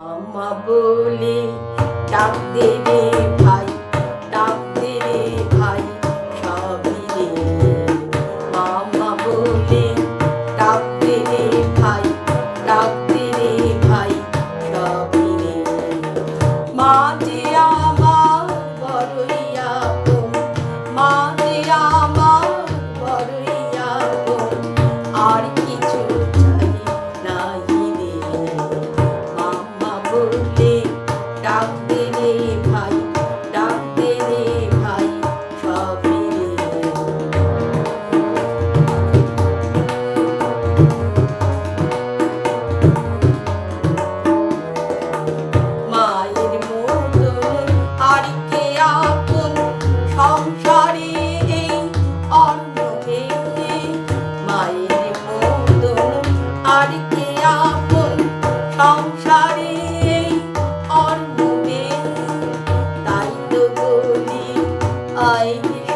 আমা বলে ডাক দেবে ভাই।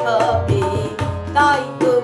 হবে তাই তো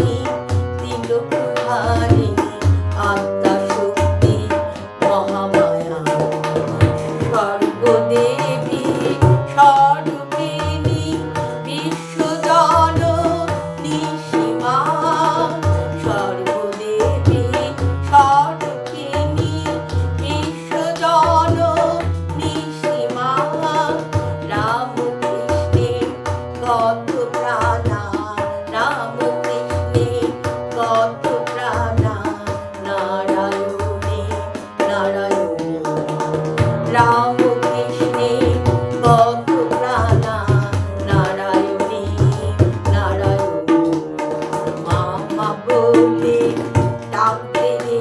কত প্রাণা নাম কৃষ্ণে নারায়ণে নারায়ণে। রাম কৃষ্ণে ডাকতে রে